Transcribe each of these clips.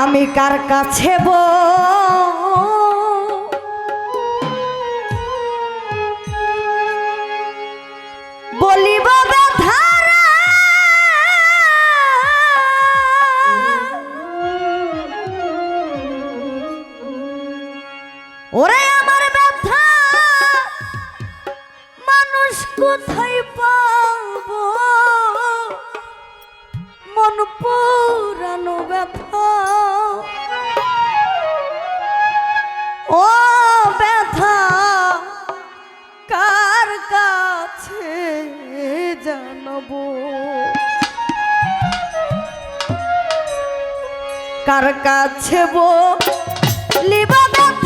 আমি কার কাছে বো? বলিব ওরে আমার ব্যথা মানুষ কোথায় পাবো মন পুরানো ব্যথা। ও ব্যথা কার কাছে জানব? কার কাছে বলিব ব্যথারা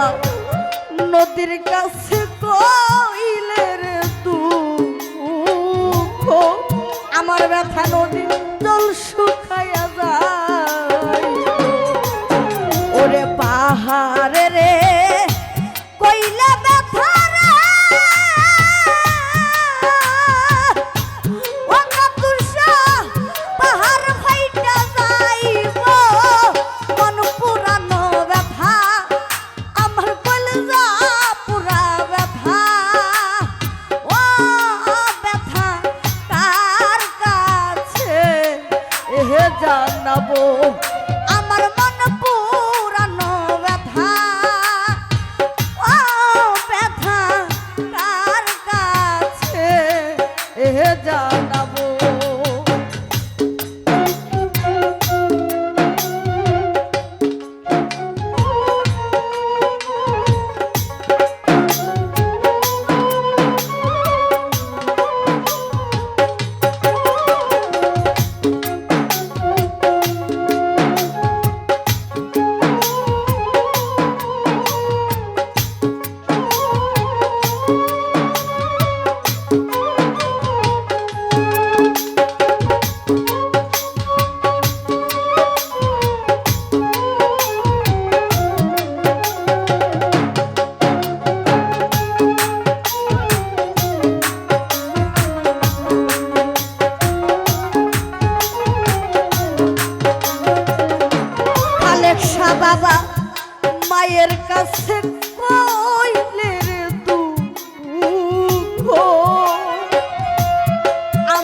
আমার নদীর কাছে কইলের তু আমার ব্যথা নদীর জানাব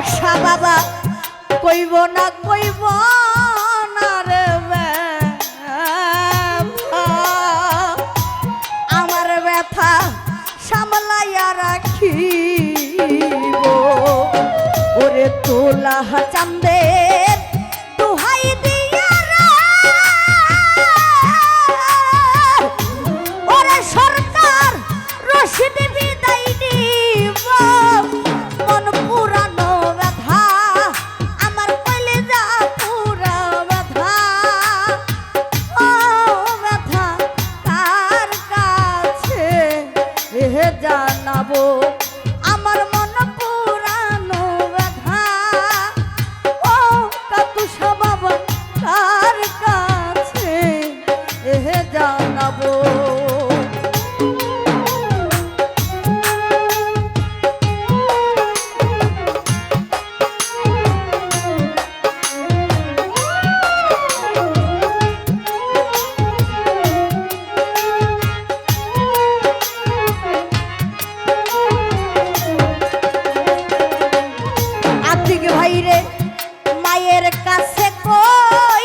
রেখা বাবা কইব না কইব না রে আমার ব্যথা সামলাইয়া রাখি ওরে তোলা চান্দে রে মায়ের কাছে কই?